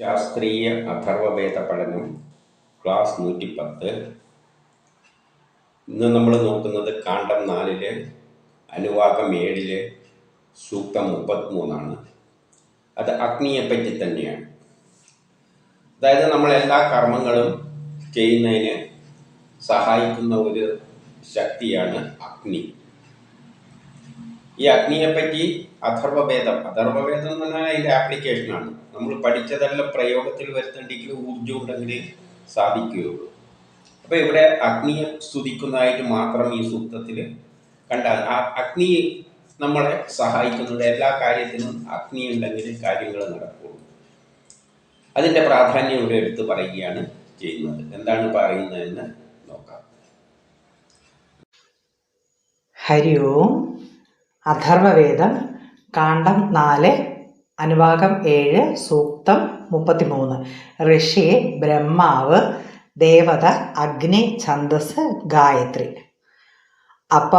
ശാസ്ത്രീയ അഥർവവേദ പഠനം ക്ലാസ് നൂറ്റിപ്പത്ത്. ഇന്ന് നമ്മൾ നോക്കുന്നത് കാണ്ഡം നാലിൽ അനുവാകം ഏഴിൽ സൂക്തം മുപ്പത്തിമൂന്നാണ്. അത് അഗ്നിയെപ്പറ്റി തന്നെയാണ്. അതായത് നമ്മൾ എല്ലാ കർമ്മങ്ങളും ചെയ്യുന്നതിന് സഹായിക്കുന്ന ഒരു ശക്തിയാണ് അഗ്നി. ഈ അഗ്നിയെപ്പറ്റി അഥർവവേദം അഥർവവേദം എന്ന് പറഞ്ഞാൽ അതിന്റെ ആപ്ലിക്കേഷനാണ് നമ്മൾ പഠിച്ചതെല്ലാം പ്രയോഗത്തിൽ വരുത്തേണ്ടെങ്കിൽ ഊർജം ഉണ്ടെങ്കിൽ സാധിക്കുകയുള്ളൂ. അപ്പോൾ ഇവിടെ അഗ്നിയെ സ്തുതിക്കുന്നതായിട്ട് മാത്രം ഈ സൂക്തത്തിൽ കണ്ടാൽ ആ അഗ്നി നമ്മളെ സഹായിക്കുന്നുണ്ട് എല്ലാ കാര്യത്തിനും അഗ്നി ഉണ്ടെങ്കിൽ കാര്യങ്ങൾ നടക്കുള്ളൂ. അതിന്റെ പ്രാധാന്യം ഇവിടെ എടുത്ത് പറയുകയാണ് ചെയ്യുന്നത്. എന്താണ് പറയുന്നതെന്ന് നോക്കാം. ഹരി ഓം. അഥർവവേദം കാണ്ഡം നാല് അനുഭാഗം ഏഴ് സൂക്തം മുപ്പത്തിമൂന്ന്. ഋഷി ബ്രഹ്മാവ് ദേവത അഗ്നി ഛന്ദസ് ഗായത്രി. അപ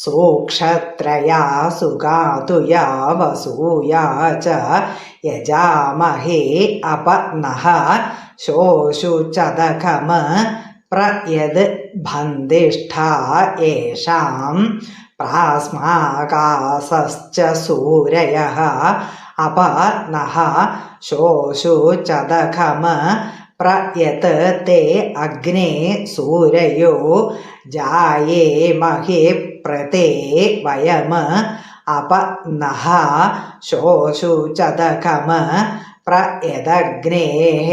सूक्षत्रया सुगातुया वसूया च यजामहे अपनः शोषुचदकम प्रयद् भन्दिष्ठा येषां प्रास्माकासश्च सूरयः अपनः शोषुचदकम प्रयत् ते अग्ने सूरयो जाये महे പ്രതേ വയമ അപനഹ ശോശുചതകമ പ്രയതഗ്നേഹ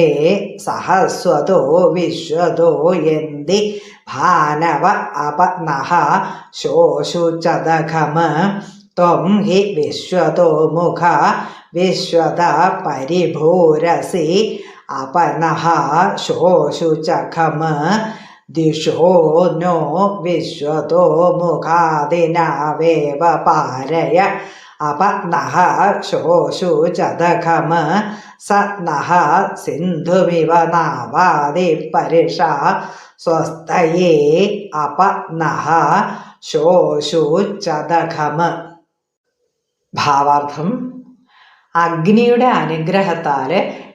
സഹസ്വതോ വിശ്വതോ യന്തി ഭാനവ അപനഹ ശോശുചതകമ ത്വം ഹി വിശ്വതോ മുഖ വിശ്വത പരിഭൂരസി അപനഹ ശോശുചഖമ ദിഷോ നോ വിശ്വതോ മുഖാദിനാവേവ പാരയ. അപ നഹ ശോശു ചതഘമ. സ നഹ സിന്ധുമിവ നാവാദി പരിഷ. സ്വസ്ഥയേ അപ ശോശു ചതഘമ. ഭാവാർത്ഥം അഗ്നിയുടെ അനുഗ്രഹത്താൽ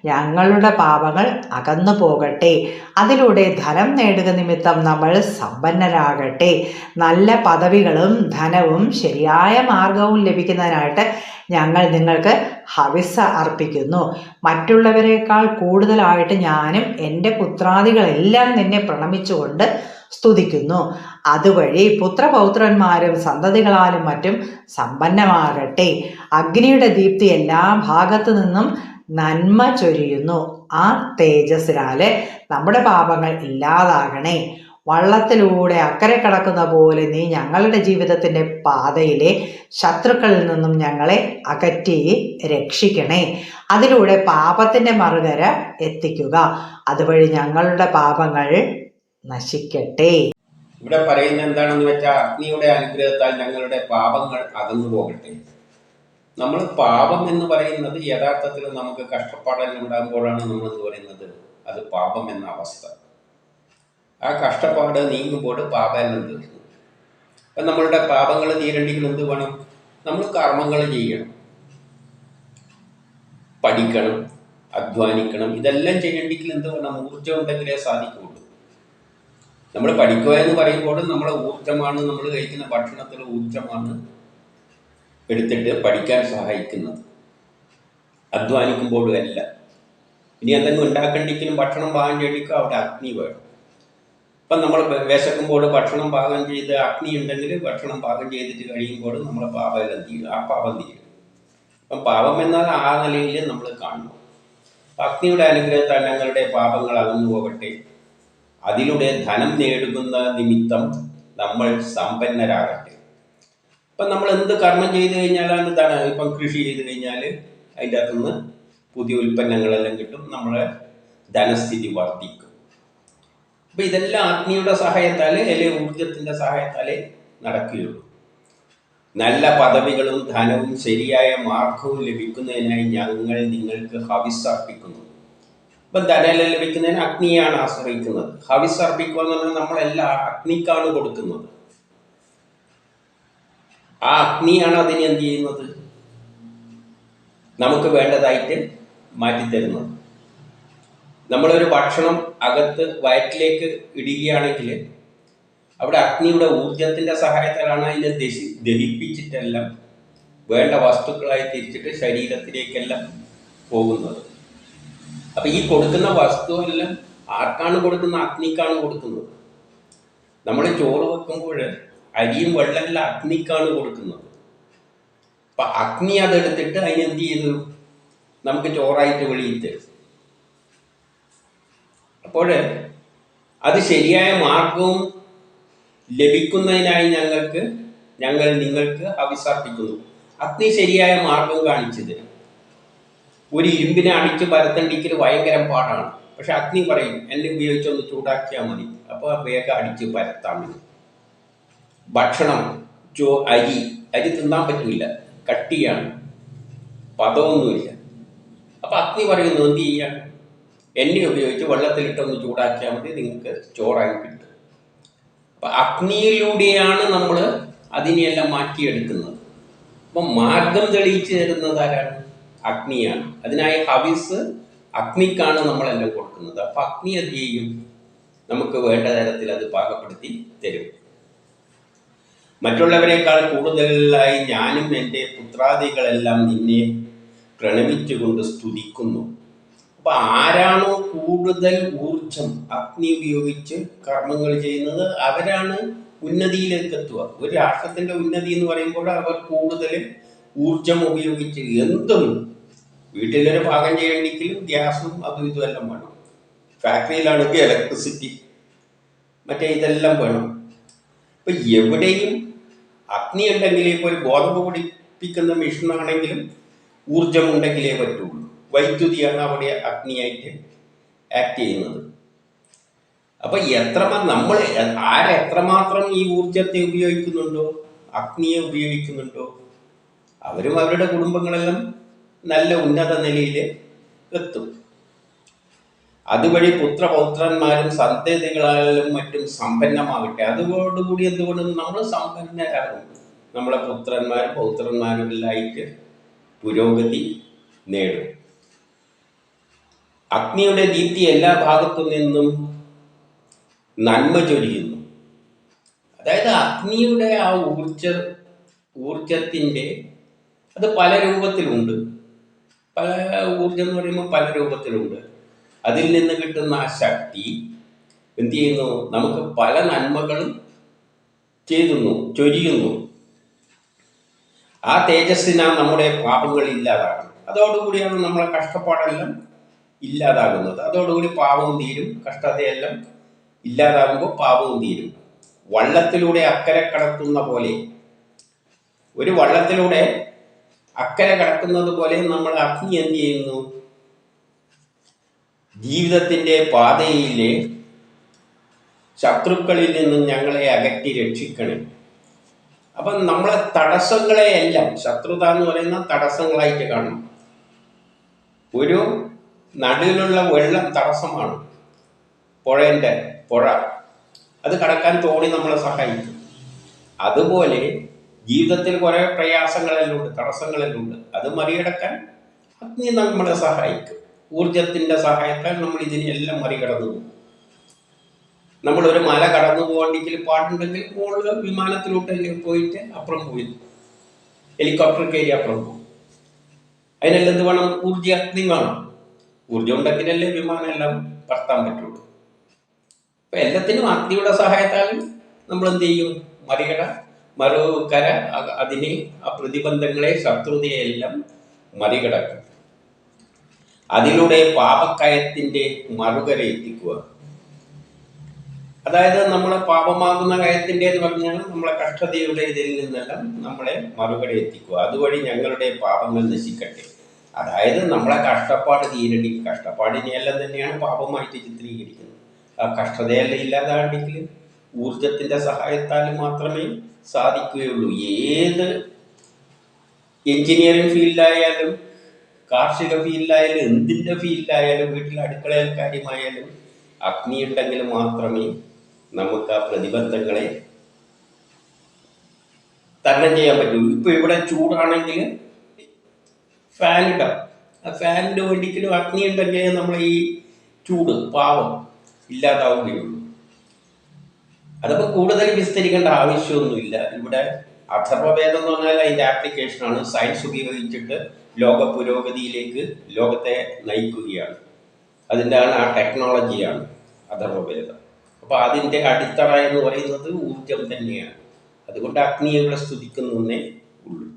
ഞങ്ങളുടെ പാപങ്ങൾ അകന്നു പോകട്ടെ. അതിലൂടെ ധനം നേടുക നിമിത്തം നമ്മൾ സമ്പന്നരാകട്ടെ. നല്ല പദവികളും ധനവും ശരിയായ മാർഗവും ലഭിക്കുന്നതിനായിട്ട് ഞങ്ങൾ നിങ്ങൾക്ക് ഹവിസ അർപ്പിക്കുന്നു. മറ്റുള്ളവരെക്കാൾ കൂടുതലായിട്ട് ഞാനും എന്റെ പുത്രാദികളെല്ലാം നിന്നെ പ്രണമിച്ചുകൊണ്ട് സ്തുതിക്കുന്നു. അതുവഴി പുത്രപൗത്രന്മാരും സന്തതികളാലും മറ്റും സമ്പന്നമാകട്ടെ. അഗ്നിയുടെ ദീപ്തി എല്ലാ ഭാഗത്തു നിന്നും നന്മ ചൊരിയുന്നു. ആ തേജസ്സിനാല് നമ്മുടെ പാപങ്ങൾ ഇല്ലാതാകണേ. വള്ളത്തിലൂടെ അക്കരെ കടക്കുന്ന പോലെ നീ ഞങ്ങളുടെ ജീവിതത്തിന്റെ പാതയിലെ ശത്രുക്കളിൽ നിന്നും ഞങ്ങളെ അകറ്റി രക്ഷിക്കണേ. അതിലൂടെ പാപത്തിന്റെ മറുകര എത്തിക്കുക. അതുവഴി ഞങ്ങളുടെ പാപങ്ങൾ നശിക്കട്ടെ. ഇവിടെ പറയുന്നത് എന്താണെന്ന് വെച്ചാൽ അഗ്നിയുടെ അനുഗ്രഹത്താൽ ഞങ്ങളുടെ പാപങ്ങൾ അകന്നു പോകട്ടെ. നമ്മൾ പാപം എന്ന് പറയുന്നത് യഥാർത്ഥത്തിൽ നമുക്ക് കഷ്ടപ്പാടെല്ലാം ഉണ്ടാകുമ്പോഴാണ് നമ്മൾ എന്ന് പറയുന്നത് അത് പാപം എന്ന അവസ്ഥ. ആ കഷ്ടപ്പാട് നീങ്ങുമ്പോൾ പാപമെല്ലാം തീർന്നു. അപ്പം നമ്മളുടെ പാപങ്ങൾ തീരണ്ടെങ്കിൽ എന്ത് വേണം? നമ്മൾ കർമ്മങ്ങൾ ചെയ്യണം. പഠിക്കണം അധ്വാനിക്കണം. ഇതെല്ലാം ചെയ്യണ്ടെങ്കിൽ എന്ത് വേണം? ഊർജം ഉണ്ടെങ്കിലേ സാധിക്കുള്ളൂ. നമ്മൾ പഠിക്കുക എന്ന് പറയുമ്പോൾ നമ്മളെ ഊർജമാണ് നമ്മൾ കഴിക്കുന്ന ഭക്ഷണത്തിലെ ഊർജമാണ് എടുത്തിട്ട് പഠിക്കാൻ സഹായിക്കുന്നത്. അധ്വാനിക്കുമ്പോഴും അല്ല. ഇനി എന്തെങ്കിലും ഉണ്ടാക്കണ്ടെങ്കിലും ഭക്ഷണം പാകം ചെയ്യണമെങ്കിൽ അവിടെ അഗ്നി വേണം. ഇപ്പം നമ്മൾ വിശക്കുമ്പോൾ ഭക്ഷണം പാകം ചെയ്ത് അഗ്നി ഉണ്ടെങ്കിൽ ഭക്ഷണം പാകം ചെയ്തിട്ട് കഴിയുമ്പോൾ നമ്മളെ പാപമെല്ലാം തീരും ആ പാപം തീരും അപ്പം പാപം എന്നാൽ ആ നിലയിൽ നമ്മൾ കാണുന്നു അഗ്നിയുടെ അനുഗ്രഹത്താൽ ഞങ്ങളുടെ പാപങ്ങൾ അകന്നു പോകട്ടെ. അതിലൂടെ ധനം നേടുന്ന നിമിത്തം നമ്മൾ സമ്പന്നരാകട്ടെ. ഇപ്പം നമ്മൾ എന്ത് കർമ്മം ചെയ്ത് കഴിഞ്ഞാലാണ് ധനം ഇപ്പം കൃഷി ചെയ്ത് കഴിഞ്ഞാൽ അതിന്റെ അകത്തുനിന്ന് പുതിയ ഉൽപ്പന്നങ്ങളെല്ലാം കിട്ടും നമ്മളെ ധനസ്ഥിതി വർദ്ധിക്കും. അപ്പം ഇതെല്ലാം അഗ്നിയുടെ സഹായത്താൽ അല്ലെങ്കിൽ ഊർജത്തിന്റെ സഹായത്താലേ നടക്കുകയുള്ളൂ. നല്ല പദവികളും ധനവും ശരിയായ മാർഗവും ലഭിക്കുന്നതിനായി ഞങ്ങൾ നിങ്ങൾക്ക് ഹവിസ് അർപ്പിക്കുന്നു. ഇപ്പം ധനം ലഭിക്കുന്നതിന് അഗ്നിയാണ് ആശ്രയിക്കുന്നത്. ഹവിസ് അർപ്പിക്കുക എന്ന് പറഞ്ഞാൽ നമ്മളെല്ലാം അഗ്നിക്കാണ് കൊടുക്കുന്നത്. ആ അഗ്നിയാണ് അതിന് എന്ത് ചെയ്യുന്നത്? നമുക്ക് വേണ്ടതായിട്ട് മാറ്റിത്തരുന്നത്. നമ്മളൊരു ഭക്ഷണം അകത്ത് വയറ്റിലേക്ക് ഇടുകയാണെങ്കിൽ അവിടെ അഗ്നിയുടെ ഊർജത്തിന്റെ സഹായത്താലാണ് അതിനെ ദശി ദഹിപ്പിച്ചിട്ടെല്ലാം വേണ്ട വസ്തുക്കളായി തിരിച്ചിട്ട് ശരീരത്തിലേക്കെല്ലാം പോകുന്നത്. അപ്പൊ ഈ കൊടുക്കുന്ന വസ്തു എല്ലാം ആർക്കാണ് കൊടുക്കുന്നത്? അഗ്നിക്കാണ് കൊടുക്കുന്നത്. നമ്മൾ ചോറ് വെക്കുമ്പോൾ അരിയും വെള്ളമെല്ലാം അഗ്നിക്കാണ് കൊടുക്കുന്നത്. അപ്പൊ അഗ്നി അതെടുത്തിട്ട് അതിനെന്ത് ചെയ്തു? നമുക്ക് ചോറായിട്ട് വെളിയിൽ തരും. അപ്പോൾ അത് ശരിയായ മാർഗവും ലഭിക്കുന്നതിനായി ഞങ്ങൾക്ക് ഞങ്ങൾ നിങ്ങൾക്ക് അവിസർപ്പിക്കുന്നു അഗ്നി ശരിയായ മാർഗം കാണിച്ചു തരും. ഒരു ഇരുമ്പിനെ അടിച്ച് പരത്തണ്ടിക്കൽ ഭയങ്കര പാടാണ്. പക്ഷെ അഗ്നി പറയും എന്നെ ഉപയോഗിച്ചൊന്ന് ചൂടാക്കിയാൽ മതി. അപ്പോൾ വേഗം അടിച്ച് പരത്താം മതി. ഭക്ഷണം ചോ അരി അരി തിന്നാൻ പറ്റില്ല. കട്ടിയാണ്. പദമൊന്നുമില്ല. അപ്പൊ അഗ്നി പറയുന്നു എന്ത് ചെയ്യാം? എണ്ണ ഉപയോഗിച്ച് വെള്ളത്തിലിട്ടൊന്ന് ചൂടാക്കിയാൽ മതി. നിങ്ങൾക്ക് ചോറായി കിട്ടും. അപ്പൊ അഗ്നിയിലൂടെയാണ് നമ്മൾ അതിനെയെല്ലാം മാറ്റിയെടുക്കുന്നത്. അപ്പൊ മാർഗം തെളിയിച്ചു തരുന്നത് ആരാണ്? അഗ്നിയാണ്. അതിനായി ഹവിസ് അഗ്നിക്കാണ് നമ്മളെല്ലാം കൊടുക്കുന്നത്. അപ്പൊ അഗ്നി എന്ത് ചെയ്യും? നമുക്ക് വേണ്ട തരത്തിൽ അത് പാകപ്പെടുത്തി തരും. മറ്റുള്ളവരെക്കാൾ കൂടുതലായി ഞാനും എന്റെ പുത്രാദികളെല്ലാം നിന്നെ പ്രണമിച്ചുകൊണ്ട് സ്തുതിക്കുന്നു. അപ്പൊ ആരാണോ കൂടുതൽ ഊർജം അഗ്നി ഉപയോഗിച്ച് കർമ്മങ്ങൾ ചെയ്യുന്നത് അവരാണ് ഉന്നതിയിലേക്ക് എത്തുക ഒരു രാഷ്ട്രത്തിന്റെ ഉന്നതി എന്ന് പറയുമ്പോൾ അവർ കൂടുതൽ ഊർജം ഉപയോഗിച്ച് എന്തും വീട്ടിലൊരു പാകം ചെയ്യണമെങ്കിലും ഗ്യാസും അതും ഇതും എല്ലാം വേണം. ഫാക്ടറിയിലാണെങ്കിൽ ഇലക്ട്രിസിറ്റി മറ്റേ ഇതെല്ലാം വേണം. ഇപ്പൊ എവിടെയും അഗ്നി ഉണ്ടെങ്കിലേ ഇപ്പോൾ ഒരു ഗോതമ്പ് പൊടിപ്പിക്കുന്ന മെഷീനാണെങ്കിലും ഊർജം ഉണ്ടെങ്കിലേ പറ്റുള്ളൂ. വൈദ്യുതിയാണ് അവിടെ അഗ്നിയായിട്ട് ആക്ട് ചെയ്യുന്നത്. അപ്പൊ എത്ര നമ്മൾ ആരെത്രമാത്രം ഈ ഊർജത്തെ ഉപയോഗിക്കുന്നുണ്ടോ? അഗ്നിയെ ഉപയോഗിക്കുന്നുണ്ടോ? അവരും അവരുടെ കുടുംബങ്ങളെല്ലാം നല്ല ഉന്നത നിലയിൽ എത്തും. അതുവഴി പുത്രപൗത്രന്മാരും സന്തതികളാലും മറ്റും സമ്പന്നമാകട്ടെ. അതോടുകൂടി എന്തുകൊണ്ടും നമ്മൾ സമ്പന്നരാകും. നമ്മളെ പുത്രന്മാരും പൗത്രന്മാരുമെല്ലായിട്ട് പുരോഗതി നേടും. അഗ്നിയുടെ ദീപ്തി എല്ലാ ഭാഗത്തു നിന്നും നന്മ ചൊരിയുന്നു. അതായത് അഗ്നിയുടെ ആ ഊർജ ഊർജത്തിന്റെ അത് പല രൂപത്തിലുണ്ട്. പല ഊർജം എന്ന് പറയുമ്പോൾ പല രൂപത്തിലുണ്ട്. അതിൽ നിന്ന് കിട്ടുന്ന ആ ശക്തി എന്ത് ചെയ്യുന്നു? നമുക്ക് പല നന്മകളും ചെയ്യുന്നു ചൊരിയുന്നു. ആ തേജസ്സിനാ നമ്മുടെ പാപങ്ങൾ ഇല്ലാതാകുന്നത്. അതോടുകൂടിയാണ് നമ്മളെ കഷ്ടപ്പാടെല്ലാം ഇല്ലാതാകുന്നത്. അതോടുകൂടി പാപവും തീരും കഷ്ടതയെല്ലാം ഇല്ലാതാകുമ്പോൾ പാപവും തീരും. വള്ളത്തിലൂടെ അക്കരെ കടത്തുന്ന പോലെ ഒരു വള്ളത്തിലൂടെ അക്കരെ കടക്കുന്നത് പോലെ നമ്മൾ അഗ്നി എന്ത് ചെയ്യുന്നു? ജീവിതത്തിന്റെ പാതയിലെ ശത്രുക്കളിൽ നിന്നും ഞങ്ങളെ അകറ്റി രക്ഷിക്കണം. അപ്പം നമ്മളെ തടസ്സങ്ങളെയെല്ലാം ശത്രുത എന്ന് പറയുന്ന തടസ്സങ്ങളായിട്ട് കാണണം ഒരു നടുവിലുള്ള വെള്ളം തടസ്സമാണ്. പുഴേന്റെ പുഴ. അത് കടക്കാൻ തോണി നമ്മളെ സഹായിക്കും. അതുപോലെ ജീവിതത്തിൽ കുറേ പ്രയാസങ്ങളെല്ലാം ഉണ്ട് തടസ്സങ്ങളെല്ലാം ഉണ്ട് അത് മറികടക്കാൻ അഗ്നി നമ്മളെ സഹായിക്കും. ഊർജത്തിന്റെ സഹായത്താൽ നമ്മൾ ഇതിനെല്ലാം മറികടന്നു പോകും. ഒരു മല കടന്നു പോകണ്ടെങ്കിൽ പാടുണ്ടെങ്കിൽ മുകളിൽ വിമാനത്തിലോട്ടല്ലേ പോയിട്ട് അപ്പുറം പോയി. ഹെലികോപ്റ്റർ കയറി അപ്പുറം പോകും അതിനെല്ലാം എന്ത് വേണം? ഊർജ അഗ്നി വേണം. ഊർജം ഉണ്ടെങ്കിലല്ലേ വിമാനം എല്ലാം പറത്താൻ പറ്റുള്ളൂ. അപ്പൊ എല്ലാത്തിനും അഗ്നിയുടെ സഹായത്താൽ നമ്മൾ എന്ത് ചെയ്യും? മറികട മറുകര അതിനെ ആ പ്രതിബന്ധങ്ങളെ ശത്രുതയെല്ലാം മറികടക്കും. അതിലൂടെ പാപക്കയത്തിന്റെ മറുകര എത്തിക്കുക. അതായത് നമ്മളെ പാപമാകുന്ന കയത്തിന്റെ എന്ന് പറഞ്ഞാൽ നമ്മളെ കഷ്ടതയുടെ ഇതിൽ നിന്നെല്ലാം നമ്മളെ മറുകര എത്തിക്കുക. അതുവഴി ഞങ്ങളുടെ പാപങ്ങൾ നശിക്കട്ടെ. അതായത് നമ്മളെ കഷ്ടപ്പാട് തീരടി കഷ്ടപ്പാടിനെയെല്ലാം തന്നെയാണ് പാപമായിട്ട് ചിത്രീകരിക്കുന്നത്. ആ കഷ്ടതയെല്ലാം ഇല്ലാതാണെങ്കിൽ ഊർജത്തിന്റെ സഹായത്താൽ മാത്രമേ സാധിക്കുകയുള്ളൂ. ഏത് എഞ്ചിനീയറിംഗ് ഫീൽഡായാലും കാർഷിക ഫീൽഡിലായാലും എന്തിന്റെ ഫീൽഡിലായാലും വീട്ടിലെ അടുക്കളയിൽ കാര്യമായാലും അഗ്നി ഉണ്ടെങ്കിൽ മാത്രമേ നമുക്ക് ആ പ്രതിബന്ധങ്ങളെ തരണം ചെയ്യാൻ പറ്റൂ. ഇപ്പൊ ഇവിടെ ചൂടാണെങ്കിൽ ഫാൻ ആ ഫാനിന്റെ വേണ്ടിക്കലും അഗ്നി നമ്മൾ ഈ ചൂട് പാവം ഇല്ലാതാവുകയുള്ളൂ. അതപ്പോൾ കൂടുതൽ വിസ്തരിക്കേണ്ട ആവശ്യമൊന്നുമില്ല. ഇവിടെ അഥർവവേദം എന്ന് പറഞ്ഞാൽ അതിന്റെ ആപ്ലിക്കേഷൻ ആണ്. സയൻസ് ഉപയോഗിച്ചിട്ട് ലോക പുരോഗതിയിലേക്ക് ലോകത്തെ നയിക്കുകയാണ്. അതിന്റെ ആണ് ആ ടെക്നോളജിയാണ് അഥർവവേദം. അപ്പോൾ അതിന്റെ അടിത്തറ എന്ന് പറയുന്നത് ഊർജം തന്നെയാണ്. അതുകൊണ്ട് അഗ്നിയെ ഇവിടെ സ്തുതിക്കുന്നേ ഉള്ളൂ.